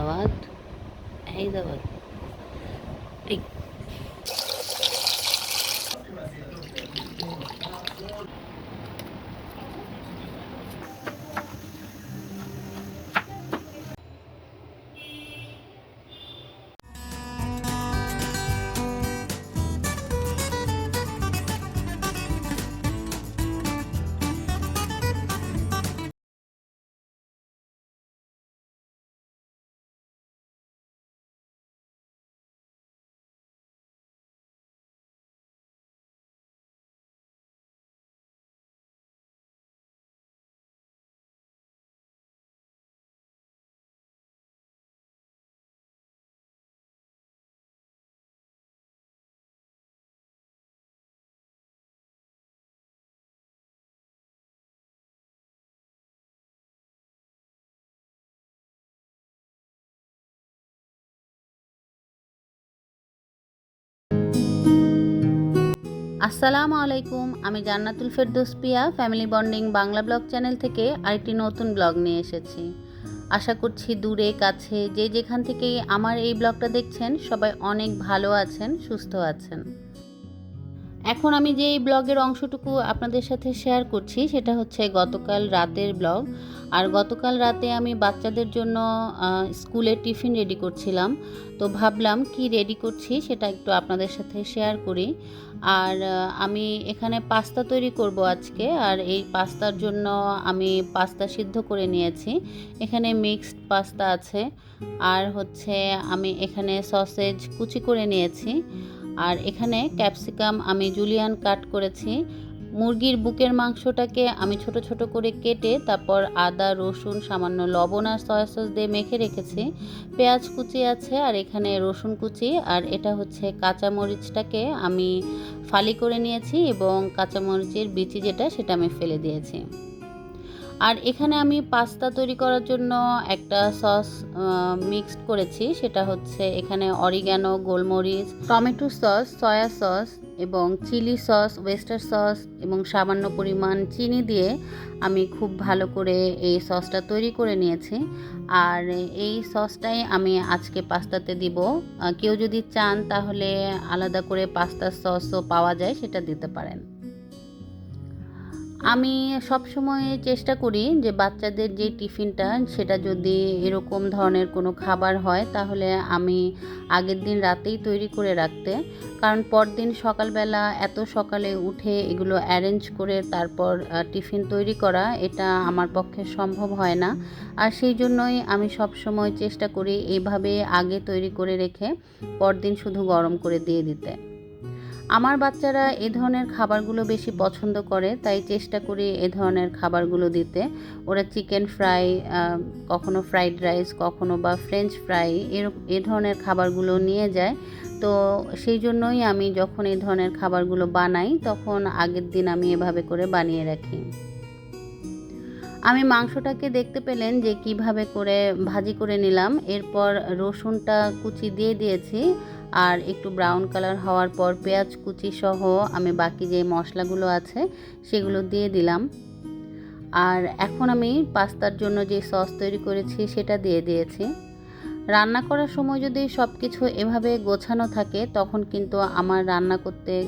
দাওয়াত এই আসসালামু আলাইকুম, আমি Jannatul Ferdous Piya, Family Bonding Bangla Blog channel থেকে আরেকটি নতুন ব্লগ নিয়ে এসেছি। আশা করছি দূরে, কাছে, যে যেখান থেকে আমার এই ব্লগটা দেখছেন, সবাই অনেক ভালো আছেন, সুস্থ আছেন। এখন আমি যে ব্লগের অংশটুকু আপনাদের সাথে শেয়ার করছি সেটা হচ্ছে গতকাল রাতের ব্লগ। আর গতকাল রাতে আমি বাচ্চাদের জন্য আহ, স্কুলের টিফিন রেডি করছিলাম। তো ভাবলাম কি রেডি করছি সেটা একটু আপনাদের সাথে শেয়ার করি। আর আমি এখানে পাস্তা তৈরি করব আজকে। আর এই পাস্তার জন্য আমি পাস্তা সিদ্ধ করে নিয়েছি। এখানে মিক্সড পাস্তা আছে। আর হচ্ছে আমি এখানে সসেজ কুচি করে নিয়েছি। আর এখানে ক্যাপসিকাম আমি জুলিয়ান কাট করেছি। মুরগির বুকের মাংসটাকে আমি ছোট ছোট করে কেটে তারপর আদা, রসুন, সামান্য লবণ আর সয়া সস দিয়ে মেখে রেখেছি। পেঁয়াজ কুচি আছে আর এখানে রসুন কুচি আর এটা হচ্ছে কাঁচা মরিচটাকে আমি ফালি করে নিয়েছি এবং কাঁচামরিচের বিচি যেটা সেটা আমি ফেলে দিয়েছি। আর এখানে আমি পাস্তা তৈরি করার জন্য একটা সস মিক্সড করেছি। সেটা হচ্ছে এখানে অরিগ্যানো গোলমরিচ, টমেটো সস সয়া সস এবং চিলি সস ওয়েস্টার সস এবং সামান্য পরিমাণ চিনি দিয়ে আমি খুব ভালো করে এই সসটা তৈরি করে নিয়েছি। আর এই সসটাই আমি আজকে পাস্তাতে দিব। কেউ যদি চান তাহলে আলাদা করে পাস্তার সসও পাওয়া যায়, সেটা দিতে পারেন। আমি সব সময় চেষ্টা করি যে বাচ্চাদের যে টিফিনটা সেটা যদি এরকম ধরনের কোনো খাবার হয়, তাহলে আমি আগের দিন রাতেই তৈরি করে রাখতে। কারণ পরদিন সকালবেলা এত সকালে উঠে এগুলো অ্যারেঞ্জ করে তারপর টিফিন তৈরি করা, এটা আমার পক্ষে সম্ভব হয় না। আর সেই জন্যই আমি সব সময় চেষ্টা করি এইভাবে আগে তৈরি করে রেখে পরদিন শুধু গরম করে দিয়ে দিতে। আমার বাচ্চারা এ ধরনের খাবারগুলো বেশি পছন্দ করে, তাই চেষ্টা করি এ ধরনের খাবারগুলো দিতে। ওরা চিকেন ফ্রাই কখনো ফ্রাইড রাইস, কখনো বা ফ্রেঞ্চ ফ্রাই এর, এ ধরনের খাবারগুলো নিয়ে যায়। তো সেই জন্যই আমি যখন এই ধরনের খাবারগুলো বানাই, তখন আগের দিন আমি এভাবে করে বানিয়ে রাখি। আমি মাংসটাকে দেখতে পেলেন যে কীভাবে করে ভাজি করে নিলাম। এরপর রসুনটা কুচি দিয়ে দিয়েছি। আর একটু ব্রাউন কালার হওয়ার পর পেঁয়াজ কুচি সহ আমি বাকি যে মশলাগুলো আছে সেগুলো দিয়ে দিলাম। আর এখন আমি পাস্তার জন্য যে সস তৈরি করেছি সেটা দিয়ে দিয়েছি। রান্না করার সময় যদি সব কিছু এভাবে গোছানো থাকে তখন কিন্তু আমার রান্না করতে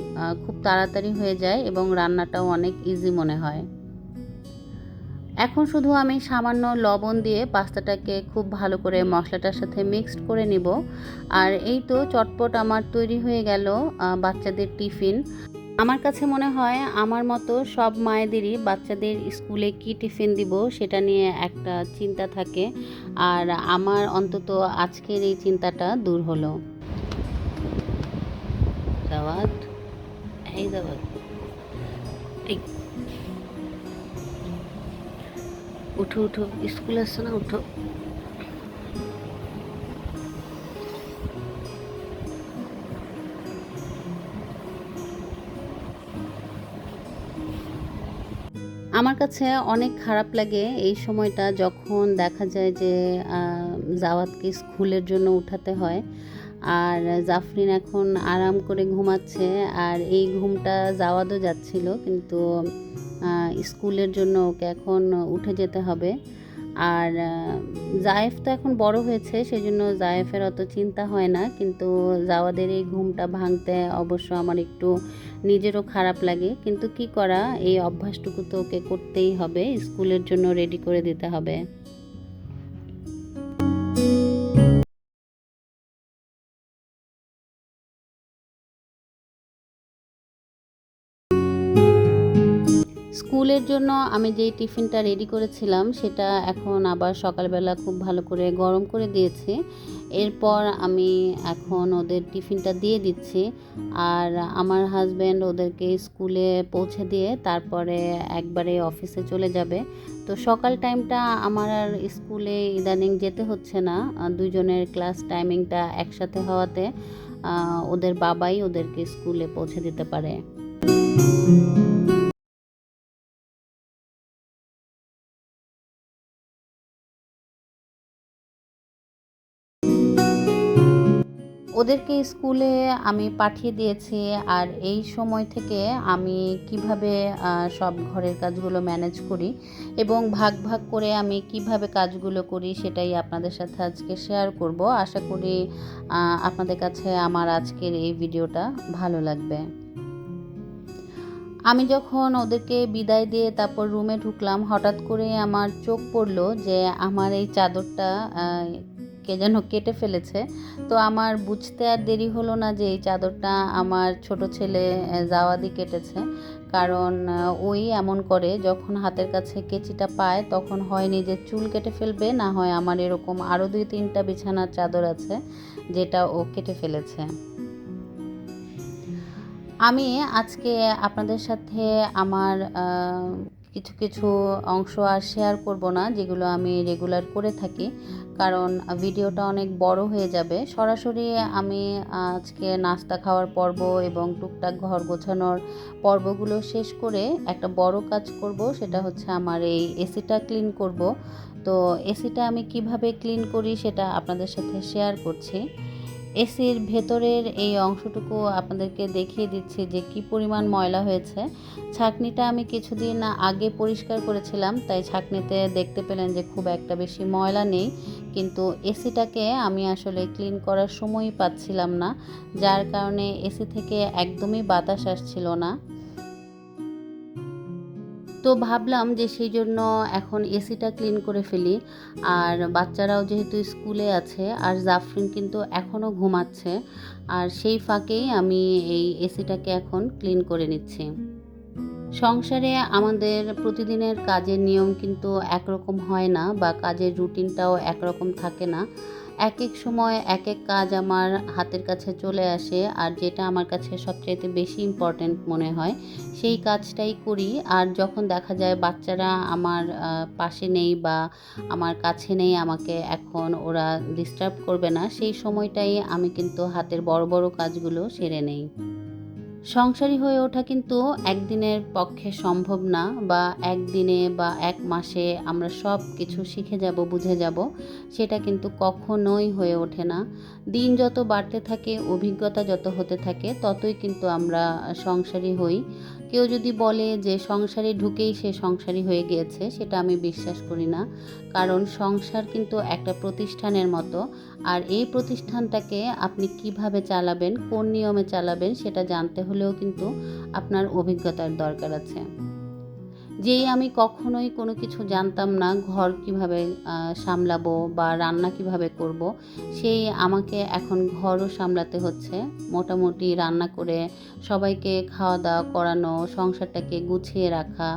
খুব তাড়াতাড়ি হয়ে যায় এবং রান্নাটাও অনেক ইজি মনে হয়। এখন শুধু আমি সামান্য লবণ দিয়ে পাস্তাটাকে খুব ভালো করে মশলাটার সাথে মিক্সড করে নিব। আর এই তো চটপট আমার তৈরি হয়ে গেল বাচ্চাদের টিফিন। আমার কাছে মনে হয় আমার মতো সব মায়েদেরই বাচ্চাদের স্কুলে কি টিফিন দিব সেটা নিয়ে একটা চিন্তা থাকে। আর আমার অন্তত আজকের এই চিন্তাটা দূর হলো। দাওয়াত। এই দাওয়াত। উঠো উঠো, স্কুল আসছে না, উঠো। আমার কাছে অনেক খারাপ লাগে এই সময়টা যখন দেখা যায় যে জাওয়াতকে স্কুলের জন্য উঠাতে হয়। আর জাফরিন এখন আরাম করে ঘুমাচ্ছে, আর এই ঘুমটা জাওয়াদও যাচ্ছিল, কিন্তু স্কুলের জন্য ওকে এখন উঠে যেতে হবে। আর জায়েফ তো এখন বড় হয়েছে সেই জন্য জায়েফের অত চিন্তা হয় না। কিন্তু যাওয়াদের এই ঘুমটা ভাঙতে অবশ্য আমার একটু নিজেরও খারাপ লাগে। কিন্তু কি করা, এই অভ্যাসটুকু তো ওকে করতেই হবে, স্কুলের জন্য রেডি করে দিতে হবে। স্কুলের জন্য আমি যেই টিফিনটা রেডি করেছিলাম সেটা এখন আবার সকালবেলা খুব ভালো করে গরম করে দিয়েছি। এরপর আমি এখন ওদের টিফিনটা দিয়ে দিচ্ছি। আর আমার হাজব্যান্ড ওদেরকে স্কুলে পৌঁছে দিয়ে তারপরে একবারে অফিসে চলে যাবে। তো সকাল টাইমটা আমার আর স্কুলে ইদানিং যেতে হচ্ছে না। আহ, দুইজনের ক্লাস টাইমিংটা একসাথে হওয়াতে ওদের বাবাই ওদেরকে স্কুলে পৌঁছে দিতে পারে। ওদেরকে স্কুলে আমি পাঠিয়ে দিয়েছি আর এই সময় থেকে আমি কীভাবে সব ঘরের কাজগুলো ম্যানেজ করি এবং ভাগ ভাগ করে আমি কীভাবে কাজগুলো করি সেটাই আপনাদের সাথে আজকে শেয়ার করব। আশা করি আপনাদের কাছে আমার আজকের এই ভিডিওটা ভালো লাগবে। আমি যখন ওদেরকে বিদায় দিয়ে তারপর রুমে ঢুকলাম, হঠাৎ করে আমার চোখ পড়ল যে আমার এই চাদরটা কে যেন কেটে ফেলেছে। তো আমার বুঝতে আর দেরি হলো না যে এই চাদরটা আমার ছোট ছেলে জাওয়াদি কেটেছে। কারণ ওই এমন করে যখন হাতের কাছে কেচিটা পায় তখন হয় নিজের চুল কেটে ফেলবে, না হয় আমার এরকম আরও দুই তিনটা বিছানার চাদর আছে যেটা ও কেটে ফেলেছে। আমি আজকে আপনাদের সাথে আমার কিছু কিছু অংশ আর শেয়ার করব না, যেগুলো আমি রেগুলার করে থাকি। কারণ ভিডিওটা অনেক বড় হয়ে যাবে। সরাসরি আমি আজকে নাস্তা খাওয়ার পর্ব এবং টুকটাক ঘর গোছানোর পর্বগুলো শেষ করে একটা বড় কাজ করব, সেটা হচ্ছে আমার এই এসিটা ক্লিন করব। তো এসিটা আমি কীভাবে ক্লিন করি, সেটা আপনাদের সাথে শেয়ার করছি। এসির ভেতরের এই অংশটুকু আপনাদেরকে দেখিয়ে দিচ্ছি যে কি পরিমাণ ময়লা হয়েছে। ছাকনিটা আমি কিছুদিন আগে পরিষ্কার করেছিলাম, তাই ছাকনিতে দেখতে পেলেন যে খুব একটা বেশি ময়লা নেই। কিন্তু এসিটাকে আমি আসলে ক্লিন করার সময়ই পাচ্ছিলাম না, যার কারণে এসি থেকে একদমই বাতাস আসছিল না। তো ভাবলাম যে সেই জন্য এখন এসিটা ক্লিন করে ফেলি। আর বাচ্চারাও যেহেতু স্কুলে আছে, আর জাফরিন কিন্তু এখনও ঘুমাচ্ছে, আর সেই ফাঁকেই আমি এই এসিটাকে এখন ক্লিন করে নিচ্ছি। সংসারে আমাদের প্রতিদিনের কাজের নিয়ম কিন্তু একরকম হয় না বা কাজের রুটিনটাও একরকম থাকে না। এক এক সময় এক এক কাজ আমার হাতের কাছে চলে আসে আর যেটা আমার কাছে সবচাইতে বেশি ইম্পর্ট্যান্ট মনে হয়, সেই কাজটাই করি। আর যখন দেখা যায় বাচ্চারা আমার পাশে নেই বা আমার কাছে নেই, আমাকে এখন ওরা ডিস্টার্ব করবে না, সেই সময়টাই আমি কিন্তু হাতের বড় বড় কাজগুলো সেরে নেই। সংসারী হয়ে ওঠা কিন্তু একদিনের পক্ষে সম্ভব না বা একদিনে বা এক মাসে আমরা সব কিছু শিখে যাব, বুঝে যাব, সেটা কিন্তু কখনোই হয়ে ওঠে না। দিন যত বাড়তে থাকে, অভিজ্ঞতা যত হতে থাকে, ততই কিন্তু আমরা সংসারী হই। কেউ যদি বলে যে সংসারে ঢুকেই সে সংসারী হয়ে গিয়েছে, সেটা আমি বিশ্বাস করি না। কারণ সংসার কিন্তু একটা প্রতিষ্ঠানের মতো। আর এই প্রতিষ্ঠানটাকে আপনি কীভাবে চালাবেন, কোন নিয়মে চালাবেন, সেটা জানতে হলেও কিন্তু আপনার অভিজ্ঞতার দরকার আছে। যেই আমি কখনোই কোনো কিছু জানতাম না, ঘর কীভাবে সামলাবো বা রান্না কীভাবে করব, সেই আমাকে এখন ঘরও সামলাতে হচ্ছে। মোটামুটি রান্না করে সবাইকে খাওয়া দাওয়া করানো, সংসারটাকে গুছিয়ে রাখা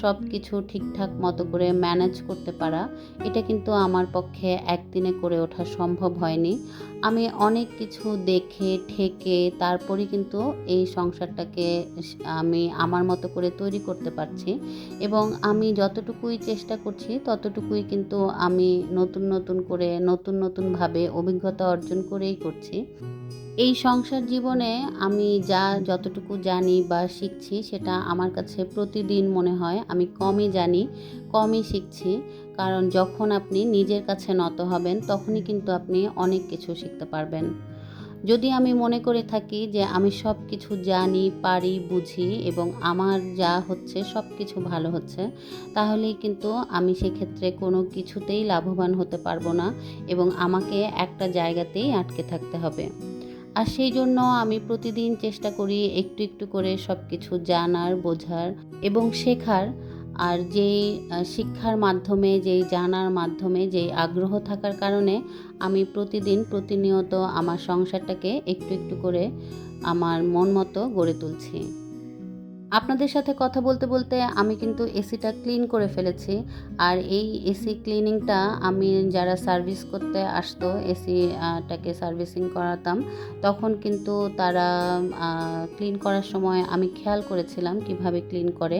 সব কিছু ঠিকঠাক মতো করে ম্যানেজ করতে পারা, এটা কিন্তু আমার পক্ষে একদিনে করে ওঠা সম্ভব হয়নি। আমি অনেক কিছু দেখে, ঠেকে তারপরে কিন্তু এই সংসারটাকে আমি আমার মতো করে তৈরি করতে পারছি। এবং আমি যতটুকুই চেষ্টা করছি, ততটুকুই কিন্তু আমি নতুন নতুন করে, নতুন নতুনভাবে অভিজ্ঞতা অর্জন করেই করছি। এই সংসার জীবনে আমি যা যতটুকু জানি বা শিখছি, সেটা আমার কাছে প্রতিদিন মনে হয় আমি কমই জানি, কমই শিখছি। কারণ যখন আপনি নিজের কাছে নত হবেন, তখনই কিন্তু আপনি অনেক কিছু শিখতে পারবেন। যদি আমি মনে করে থাকি যে আমি সব কিছু জানি, পারি, বুঝি এবং আমার যা হচ্ছে সব কিছু ভালো হচ্ছে, তাহলেই কিন্তু আমি সেক্ষেত্রে কোনো কিছুতেই লাভবান হতে পারব না এবং আমাকে একটা জায়গাতেই আটকে থাকতে হবে। আর সেই জন্য আমি প্রতিদিন চেষ্টা করি একটু একটু করে সব কিছু জানার, বোঝার এবং শেখার আর যেই শিক্ষার মাধ্যমে, যেই জানার মাধ্যমে, যেই আগ্রহ থাকার কারণে আমি প্রতিদিন প্রতিনিয়ত আমার সংসারটাকে একটু একটু করে আমার মন মতো গড়ে তুলছি। আপনাদের সাথে কথা বলতে বলতে আমি কিন্তু এসিটা ক্লিন করে ফেলেছি। আর এই এসি ক্লিনিংটা আমি যারা সার্ভিস করতে আসতো এসিটাকে সার্ভিসিং করাতাম, তখন কিন্তু তারা ক্লিন করার সময় আমি খেয়াল করেছিলাম কীভাবে ক্লিন করে।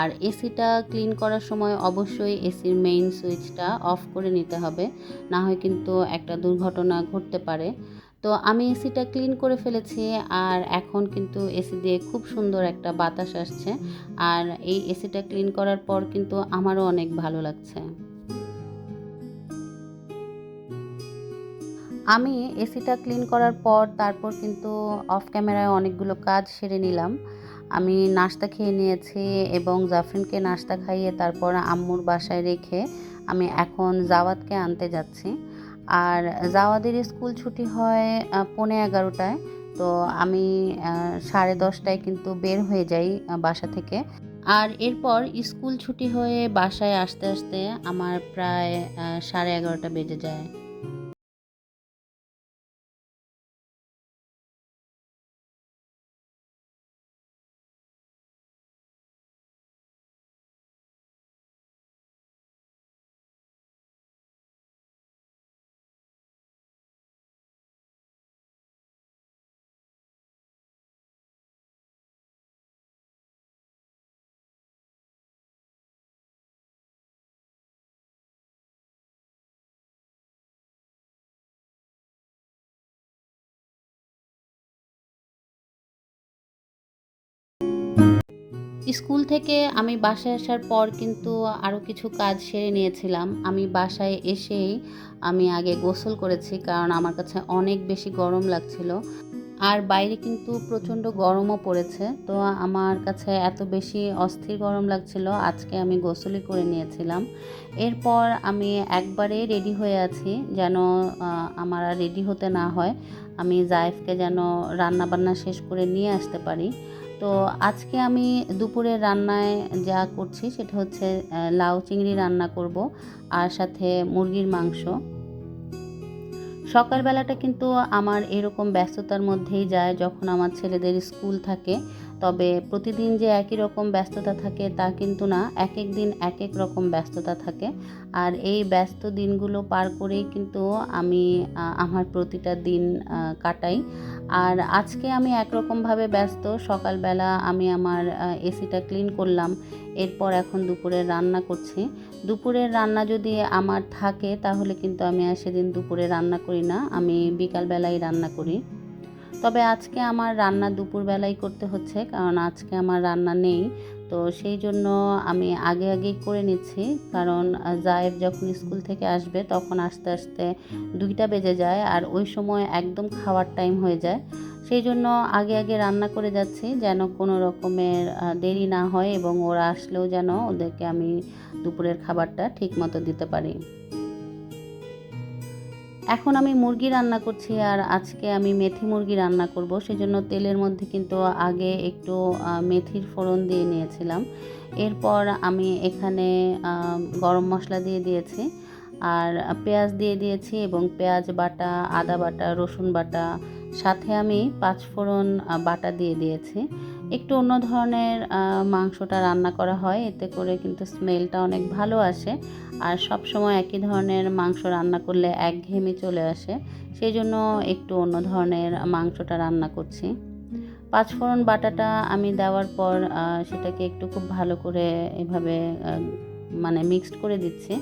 আর এসিটা ক্লিন করার সময় অবশ্যই এসির মেইন সুইচটা অফ করে নিতে হবে, না হয় কিন্তু একটা দুর্ঘটনা ঘটতে পারে। তো আমি এসিটা ক্লিন করে ফেলেছি আর এখন কিন্তু এসি দিয়ে খুব সুন্দর একটা বাতাস আসছে। আর এই এসিটা ক্লিন করার পর কিন্তু আমারও অনেক ভালো লাগছে। আমি এসিটা ক্লিন করার পর তারপর কিন্তু অফ ক্যামেরায় অনেকগুলো কাজ সেরে নিলাম। আমি নাস্তা খেয়ে নিয়েছি এবং জাফরিনকে নাস্তা খাইয়ে তারপর আম্মুর বাসায় রেখে আমি এখন জাওয়াতকে আনতে যাচ্ছি। আর জাওয়াদের স্কুল ছুটি হয় পৌনে এগারোটায়। তো আমি সাড়ে দশটায় কিন্তু বের হয়ে যাই বাসা থেকে। আর এরপর স্কুল ছুটি হয়ে বাসায় আসতে আসতে আমার প্রায় সাড়ে এগারোটা বেজে যায়। স্কুল থেকে আমি বাসায় আসার পর কিন্তু আরও কিছু কাজ সেরে নিয়েছিলাম। আমি বাসায় এসেই আমি আগে গোসল করেছি কারণ আমার কাছে অনেক বেশি গরম লাগছিল। আর বাইরে কিন্তু প্রচণ্ড গরমও পড়েছে। তো আমার কাছে এত বেশি অস্থির গরম লাগছিল, আজকে আমি গোসলই করে নিয়েছিলাম। এরপর আমি একবারে রেডি হয়ে আছি যেন আমার আর রেডি হতে না হয়। আমি জায়েফকে যেন রান্না বান্না শেষ করে নিয়ে আসতে পারি। তো আজকে আমি দুপুরের রান্নায় যা করছি সেটা হচ্ছে লাউ চিংড়ি রান্না করব আর সাথে মুরগির মাংস। সকালবেলাটা কিন্তু আমার এরকম ব্যস্ততার মধ্যেই যায় যখন আমার ছেলেদের স্কুল থাকে। তবে প্রতিদিন যে একই রকম ব্যস্ততা থাকে তা কিন্তু না এক এক দিন এক এক রকম ব্যস্ততা থাকে। আর এই ব্যস্ত দিনগুলো পার করেই কিন্তু আমি আমার প্রতিটা দিন কাটাই। আর আজকে আমি একরকমভাবে ব্যস্ত, সকালবেলা আমি আমার এসিটা ক্লিন করলাম, এরপর এখন দুপুরের রান্না করছি। দুপুরের রান্না যদি আমার থাকে তাহলে কিন্তু আমি আর সেদিন দুপুরে রান্না করি না, আমি বিকালবেলায় রান্না করি। তবে আজকে আমার রান্না দুপুরবেলাই করতে হচ্ছে, কারণ আজকে আমার রান্না নেই। তো সেই জন্য আমি আগে আগেই করে নিচ্ছি, কারণ জায়েব যখন স্কুল থেকে আসবে তখন আস্তে আস্তে দুইটা বেজে যায় আর ওই সময় একদম খাওয়ার টাইম হয়ে যায়। সেই জন্য আগে আগে রান্না করে যাচ্ছি যেন কোনো রকমের দেরি না হয় এবং ওরা আসলেও যেন ওদেরকে আমি দুপুরের খাবারটা ঠিক মতো দিতে পারি। এখন আমি মুরগি রান্না করছি আর আজকে আমি মেথি মুরগি রান্না করব। সেজন্য তেলের মধ্যে কিন্তু আগে একটু মেথির ফোড়ন দিয়ে নিয়েছিলাম। এরপর আমি এখানে গরম মশলা দিয়ে দিয়েছি আর পেঁয়াজ দিয়ে দিয়েছি এবং পেঁয়াজ বাটা, আদা বাটা, রসুন বাটা। সাথে আমি পাঁচ ফোড়ন বাটা দিয়ে দিয়েছি। একটু অন্য ধরনের মাংসটা রান্না করা হয়, এতে করে কিন্তু স্মেলটা অনেক ভালো আসে। আর সব সময় একই ধরনের মাংস রান্না করলে একঘেয়েমি চলে আসে সেই জন্য একটু অন্য ধরনের মাংসটা রান্না করছি। পাঁচফোড়ন বাটাটা আমি দেওয়ার পর সেটাকে একটু খুব ভালো করে এভাবে মানে মিক্সড করে দিচ্ছি।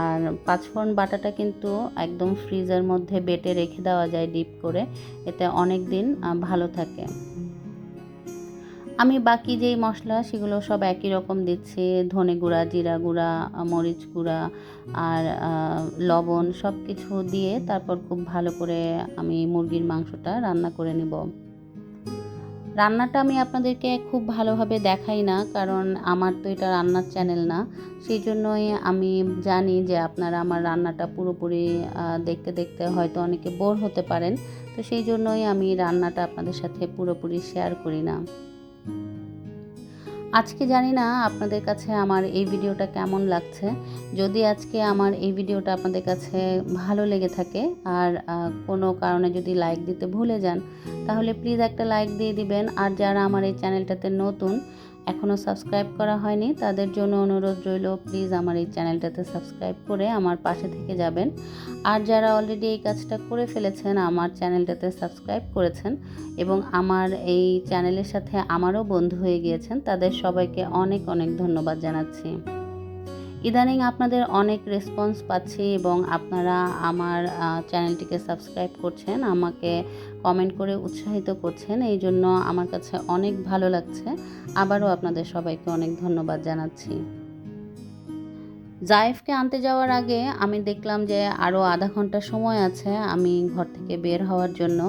আর পাঁচফোড়ন বাটাটা কিন্তু একদম ফ্রিজের মধ্যে বেটে রেখে দেওয়া যায় ডিপ করে, এতে অনেক দিন ভালো থাকে। আমি বাকি যেই মশলা, সেগুলো সব একই রকম দিচ্ছি। ধনে গুঁড়া, জিরা গুঁড়া, মরিচ গুঁড়া আর লবণ সব কিছু দিয়ে তারপর খুব ভালো করে আমি মুরগির মাংসটা রান্না করে নেব। রান্নাটা আমি আপনাদেরকে খুব ভালোভাবে দেখাই না, কারণ আমার তো এটা রান্নার চ্যানেল না। সেই জন্যই আমি জানি যে আপনারা আমার রান্নাটা পুরোপুরি দেখতে দেখতে হয়তো অনেকে বোর হতে পারেন। তো সেই জন্যই আমি রান্নাটা আপনাদের সাথে পুরোপুরি শেয়ার করি না। আজকে জানি না আপনাদের কাছে আমার এই ভিডিওটা কেমন লাগছে। যদি আজকে আমার এই ভিডিওটা আপনাদের কাছে ভালো লেগে থাকে আর কোনো কারণে যদি লাইক দিতে ভুলে যান, তাহলে প্লিজ একটা লাইক দিয়ে দিবেন। আর যারা আমার এই চ্যানেলটাতে নতুন এখনও সাবস্ক্রাইব করা হয়নি, তাদের জন্য অনুরোধ রইল, প্লিজ আমার এই চ্যানেলটাতে সাবস্ক্রাইব করে আমার পাশে থেকে যাবেন। আর যারা অলরেডি এই কাজটা করে ফেলেছেন, আমার চ্যানেলটাতে সাবস্ক্রাইব করেছেন এবং আমার এই চ্যানেলের সাথে আমারও বন্ধু হয়ে গিয়েছেন, তাদের সবাইকে অনেক অনেক ধন্যবাদ জানাচ্ছি। ইদানিং আপনাদের অনেক রেসপন্স পাচ্ছি এবং আপনারা আমার চ্যানেলটিকে সাবস্ক্রাইব করছেন, আমাকে কমেন্ট করে উৎসাহিত করছেন, এই জন্য আমার কাছে অনেক ভালো লাগছে। আবারও আপনাদের সবাইকে অনেক ধন্যবাদ জানাচ্ছি। জায়েফকে আনতে যাওয়ার আগে আমি দেখলাম যে আরও আধা ঘণ্টা সময় আছে আমি ঘর থেকে বের হওয়ার জন্য।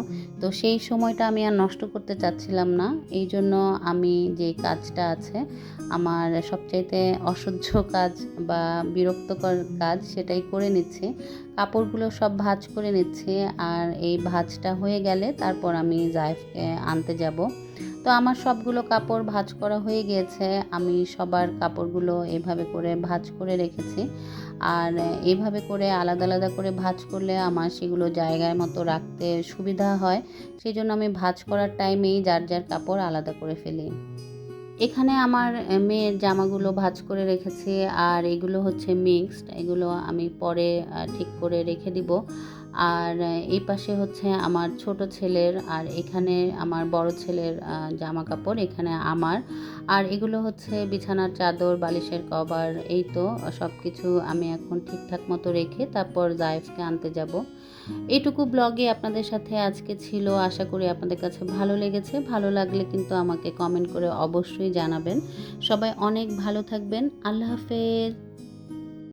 তো সেই সময়টা আমি আর নষ্ট করতে চাচ্ছিলাম না। এই জন্য আমি যে কাজটা আছে আমার সবচাইতে অসহ্য কাজ বা বিরক্তকর কাজ সেটাই করে নিচ্ছি। কাপড়গুলো সব ভাঁজ করে নিচ্ছি আর এই ভাঁজটা হয়ে গেলে তারপর আমি জায়েফকে আনতে যাব। তো আমার সবগুলো কাপড় ভাঁজ করা হয়ে গিয়েছে। আমি সবার কাপড়গুলো এভাবে করে ভাঁজ করে রেখেছি। আর এইভাবে করে আলাদা আলাদা করে ভাঁজ করলে আমার সেগুলো জায়গার মতো রাখতে সুবিধা হয়। সেই জন্য আমি ভাঁজ করার টাইমেই যার যার কাপড় আলাদা করে ফেলি। এখানে আমার মেয়ের জামাগুলো ভাঁজ করে রেখেছি। আর এগুলো হচ্ছে মিক্সড এগুলো আমি পরে ঠিক করে রেখে দিব। আর এই পাশে হচ্ছে আমার ছোট ছেলের আর এখানে আমার বড় ছেলের জামা কাপড় এখানে আমার। আর এগুলো হচ্ছে বিছানার চাদর, বালিশের কভার, এই তো সব কিছু আমি এখন ঠিকঠাক মতো রেখে তারপর জায়েফকে আনতে যাব। এইটুকু ব্লগে আপনাদের সাথে আজকে ছিল। আশা করি আপনাদের কাছে ভালো লেগেছে। ভালো লাগলে কিন্তু আমাকে কমেন্ট করে অবশ্যই জানাবেন। সবাই অনেক ভালো থাকবেন। আল্লাহ হাফেজ।